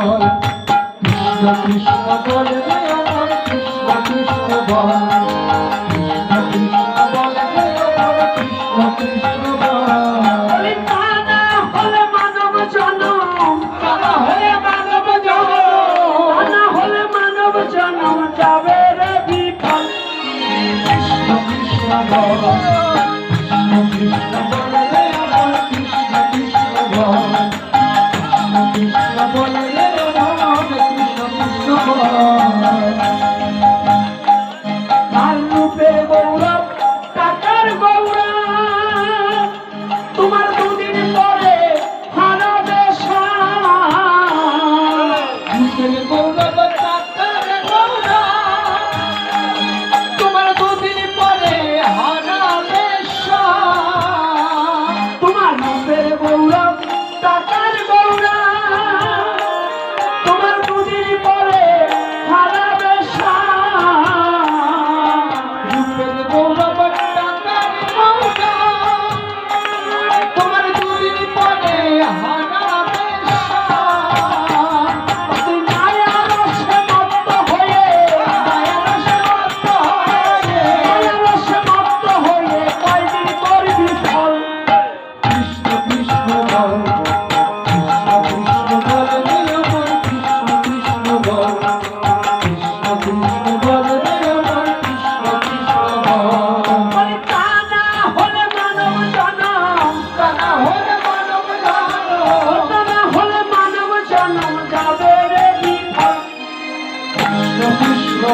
বল কৃষ্ণ কৃষ্ণ বলে আমার কৃষ্ণ কৃষ্ণ বল। কৃষ্ণ কৃষ্ণ বলে আমার কৃষ্ণ কৃষ্ণ বল। হলে মানব জনম। হলে মানব জনম। হলে মানব জনম যাবে রে বিফল কৃষ্ণ কৃষ্ণ বল কৃষ্ণ কৃষ্ণ বল।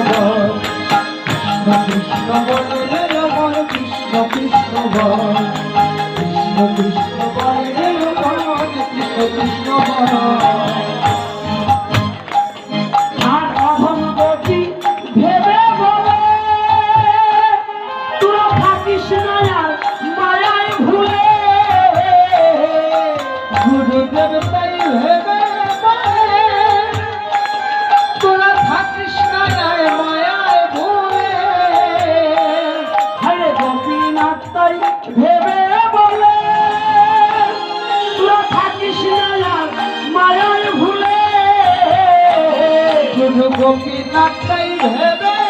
বল কৃষ্ণ কৃষ্ণ বলে রমন কৃষ্ণ কৃষ্ণ বল কৃষ্ণ কৃষ্ণ বলে রমন কৃষ্ণ কৃষ্ণ বল not paid heaven.